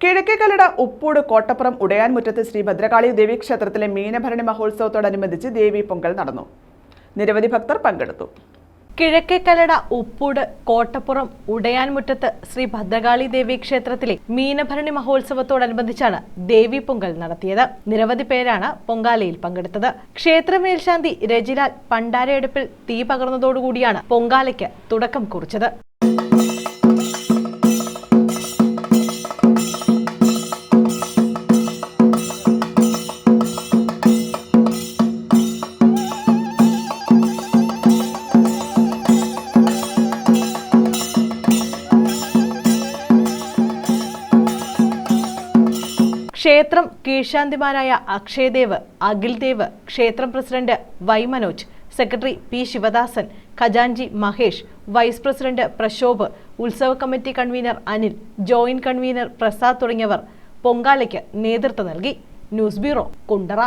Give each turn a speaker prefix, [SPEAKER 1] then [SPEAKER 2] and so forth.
[SPEAKER 1] കിഴക്കേക്കല്ലട ഉപ്പൂട് കോട്ടപ്പുറം ഉടയാൻമുറ്റത്ത് ശ്രീ ഭദ്രകാളി ദേവി ക്ഷേത്രത്തിലെ മീനഭരണി മഹോത്സവത്തോടനുബന്ധിച്ച് ദേവി പൊങ്കൽ നടന്നു. നിരവധി ഭക്തർ പങ്കെടുത്തു.
[SPEAKER 2] കിഴക്കേക്കല്ലട ഉപ്പൂട് കോട്ടപ്പുറം ഉടയാൻമുറ്റത്ത് ശ്രീ ഭദ്രകാളി ദേവി ക്ഷേത്രത്തിലെ മീനഭരണി മഹോത്സവത്തോടനുബന്ധിച്ചാണ് ദേവി പൊങ്കൽ നടത്തിയത്. നിരവധി പേരാണ് പൊങ്കാലയിൽ പങ്കെടുത്തത്. ക്ഷേത്ര മേൽശാന്തി രജിലാൽ പണ്ടാരയടുപ്പിൽ തീ പകർന്നതോടുകൂടിയാണ് പൊങ്കാലയ്ക്ക് തുടക്കം കുറിച്ചത്. ക്ഷേത്രം കീഴ്ശാന്തിമാരായ അക്ഷയദേവ് അഖിൽദേവ് ക്ഷേത്രം president Y Manoj secretary P Sivadasan ഖജാൻജി Mahesh vice president Prashobh ഉത്സവ committee convener Anil joint convener Prasad തുടങ്ങിയവർ പൊങ്കാലയ്ക്ക് നേതൃത്വം നൽകി. News bureau Kundara.